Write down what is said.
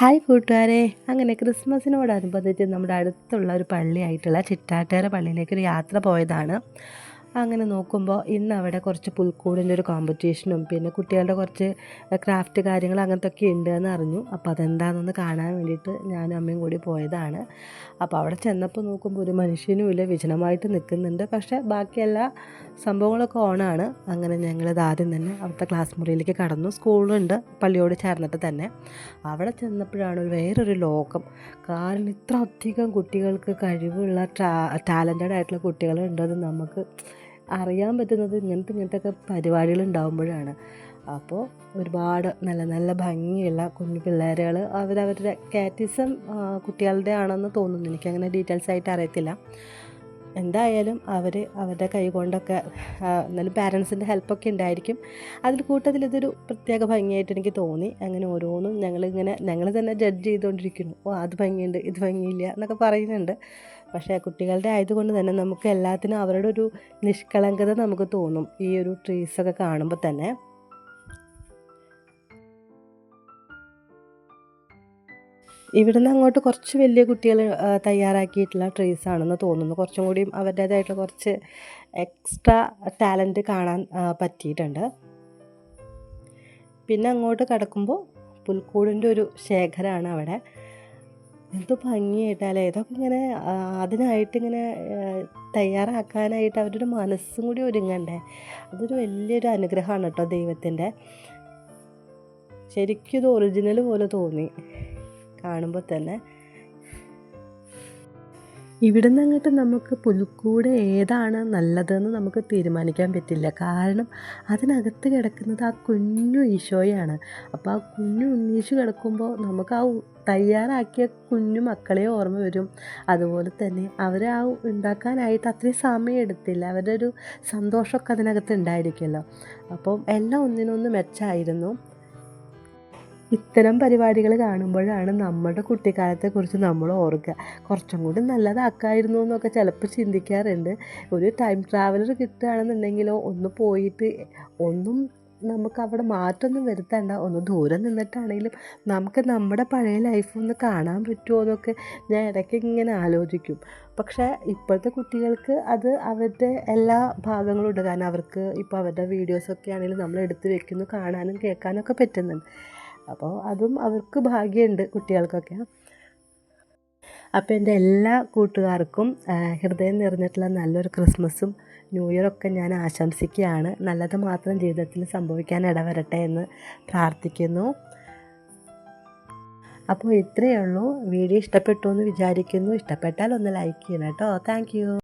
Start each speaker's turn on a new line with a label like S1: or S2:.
S1: Hi കൂട്ടുകാരെ. അങ്ങനെ ക്രിസ്മസിനോടനുബന്ധിച്ച് നമ്മുടെ അടുത്തുള്ള ഒരു പള്ളിയായിട്ടുള്ള ചിറ്റാറ്റേര പള്ളിയിലേക്ക് ഒരു യാത്ര പോയതാണ്. അങ്ങനെ നോക്കുമ്പോൾ ഇന്ന് അവിടെ കുറച്ച് പുൽക്കൂടിന്റെ ഒരു കോമ്പറ്റീഷനും പിന്നെ കുട്ടികളുടെ കുറച്ച് ക്രാഫ്റ്റ് കാര്യങ്ങൾ അങ്ങനത്തെ ഒക്കെ ഉണ്ട് എന്ന് അറിഞ്ഞു. അപ്പോൾ അതെന്താണെന്ന് കാണാൻ വേണ്ടിയിട്ട് ഞാനും അമ്മയും കൂടി പോയതാണ്. അപ്പോൾ അവിടെ ചെന്നപ്പോൾ നോക്കുമ്പോൾ ഒരു മനുഷ്യനും ഇല്ല വിജനമായിട്ട് നിൽക്കുന്നുണ്ട്. പക്ഷേ ബാക്കിയെല്ലാ സംഭവങ്ങളൊക്കെ ഓണാണ് അങ്ങനെ ഞങ്ങളിത് ആദ്യം തന്നെ അവിടുത്തെ ക്ലാസ് മുറിയിലേക്ക് കടന്നു. സ്കൂളുണ്ട് പള്ളിയോട് ചേർന്നിട്ട് തന്നെ. അവിടെ ചെന്നപ്പോഴാണ് ഒരു വേറൊരു ലോകം. കാരണം ഇത്ര അധികം കുട്ടികൾക്ക് കഴിവുള്ള ടാലന്റഡ് ആയിട്ടുള്ള കുട്ടികളുണ്ടെന്ന് നമുക്ക് അറിയാൻ പറ്റുന്നത് ഇങ്ങനത്തെ ഇങ്ങനത്തെ ഒക്കെ പരിപാടികൾ ഉണ്ടാകുമ്പോഴാണ് അപ്പോൾ ഒരുപാട് നല്ല നല്ല ഭംഗിയുള്ള കുഞ്ഞു പിള്ളേരുകൾ അവരവരുടെ കാറ്റിസം കുട്ടികളുടെ ആണെന്ന് തോന്നുന്നു. എനിക്കങ്ങനെ ഡീറ്റെയിൽസ് ആയിട്ട് അറിയത്തില്ല. എന്തായാലും അവർ അവരുടെ കൈ കൊണ്ടൊക്കെ എന്നാലും പാരൻസിന്റെ ഹെൽപ്പൊക്കെ ഉണ്ടായിരിക്കും. അതിൽ കൂട്ടത്തിൽ ഇതൊരു പ്രത്യേക ഭംഗിയായിട്ട് എനിക്ക് തോന്നി. അങ്ങനെ ഓരോന്നും ഞങ്ങളിങ്ങനെ ഞങ്ങൾ തന്നെ ജഡ്ജ് ചെയ്തുകൊണ്ടിരിക്കുന്നു. ഓ അത് ഭംഗിയുണ്ട് ഇത് ഭംഗിയില്ല എന്നൊക്കെ പറയുന്നുണ്ട്. പക്ഷേ കുട്ടികളുടെ ആയതുകൊണ്ട് തന്നെ നമുക്ക് എല്ലാത്തിനും അവരുടെ ഒരു നിഷ്കളങ്കത നമുക്ക് തോന്നും ഈ ഒരു ട്രീസൊക്കെ കാണുമ്പോൾ തന്നെ. ഇവിടുന്ന് അങ്ങോട്ട് കുറച്ച് വലിയ കുട്ടികൾ തയ്യാറാക്കിയിട്ടുള്ള ട്രീസ് ആണെന്ന് തോന്നുന്നു. കുറച്ചും കൂടിയും അവരുടേതായിട്ടുള്ള കുറച്ച് എക്സ്ട്രാ ടാലന്റ് കാണാൻ പറ്റിയിട്ടുണ്ട്. പിന്നെ അങ്ങോട്ട് കടക്കുമ്പോൾ പുൽക്കൂടിന്റെ ഒരു ശേഖരമാണ് അവിടെ. എന്ത് ഭംഗിയായിട്ടല്ലേ ഇതൊക്കെ ഇങ്ങനെ അതിനായിട്ട് ഇങ്ങനെ തയ്യാറാക്കാനായിട്ട് അവരുടെ മനസ്സും കൂടി ഒരുങ്ങണ്ടേ? അതൊരു വലിയൊരു അനുഗ്രഹമാണ് കേട്ടോ ദൈവത്തിന്റെ. ശരിക്കും ഇത് ഒറിജിനൽ പോലെ തോന്നി കാണുമ്പോൾ തന്നെ. ഇവിടുന്ന് അങ്ങോട്ട് നമുക്ക് പുൽക്കൂട് ഏതാണ് നല്ലതെന്ന് നമുക്ക് തീരുമാനിക്കാൻ പറ്റില്ല. കാരണം അതിനകത്ത് കിടക്കുന്നത് ആ കുഞ്ഞു ഈശോയാണ്. അപ്പോൾ ആ കുഞ്ഞു ഉണ്ണീശു കിടക്കുമ്പോൾ നമുക്ക് ആ തയ്യാറാക്കിയ കുഞ്ഞു മക്കളെ ഓർമ്മ വരും. അതുപോലെ തന്നെ അവർ ആ ഉണ്ടാക്കാനായിട്ട് അത്രയും സമയം എടുത്തില്ല. അവരുടെ ഒരു സന്തോഷമൊക്കെ അതിനകത്ത് ഉണ്ടായിരിക്കുമല്ലോ. അപ്പം എല്ലാം ഒന്നിനൊന്ന് മെച്ചമായിരുന്നു ഇത്തരം പരിപാടികൾ കാണുമ്പോഴാണ് നമ്മുടെ കുട്ടിക്കാലത്തെക്കുറിച്ച് നമ്മൾ ഓർക്കുക. കുറച്ചും കൂടി നല്ലതാക്കായിരുന്നു എന്നൊക്കെ ചിലപ്പോൾ ചിന്തിക്കാറുണ്ട്. ഒരു ടൈം ട്രാവലർ കിട്ടുകയാണെന്നുണ്ടെങ്കിലോ ഒന്ന് പോയിട്ട് ഒന്നും നമുക്ക് അവിടെ മാറ്റമൊന്നും വരുത്തണ്ട ഒന്ന് ദൂരെ നിന്നിട്ടാണെങ്കിലും നമുക്ക് നമ്മുടെ പഴയ ലൈഫ് ഒന്ന് കാണാൻ പറ്റുമോ എന്നൊക്കെ ഞാൻ ഇടയ്ക്ക് ഇങ്ങനെ ആലോചിക്കും. പക്ഷേ ഇപ്പോഴത്തെ കുട്ടികൾക്ക് അത് അവരുടെ എല്ലാ ഭാഗങ്ങളും ഉണ്ട്. കാരണം അവർക്ക് ഇപ്പോൾ അവരുടെ വീഡിയോസൊക്കെ ആണെങ്കിലും നമ്മൾ എടുത്ത് വെക്കുന്നു കാണാനും കേൾക്കാനൊക്കെ പറ്റുന്നുണ്ട്. അപ്പോൾ അതും അവർക്ക് ഭാഗ്യമുണ്ട് കുട്ടികൾക്കൊക്കെ. അപ്പോൾ എന്റെ എല്ലാ കൂട്ടുകാർക്കും ഹൃദയം നിറഞ്ഞിട്ടുള്ള നല്ലൊരു ക്രിസ്മസും ന്യൂ ഇയറൊക്കെ ഞാൻ ആശംസിക്കുകയാണ്. നല്ലത് മാത്രം ജീവിതത്തിൽ സംഭവിക്കാൻ ഇടവരട്ടെ എന്ന് പ്രാർത്ഥിക്കുന്നു. അപ്പോൾ ഇത്രയേ ഉള്ളൂ. വീഡിയോ ഇഷ്ടപ്പെട്ടു എന്ന് വിചാരിക്കുന്നു. ഇഷ്ടപ്പെട്ടാൽ ഒന്ന് ലൈക്ക് ചെയ്യണം കേട്ടോ. താങ്ക്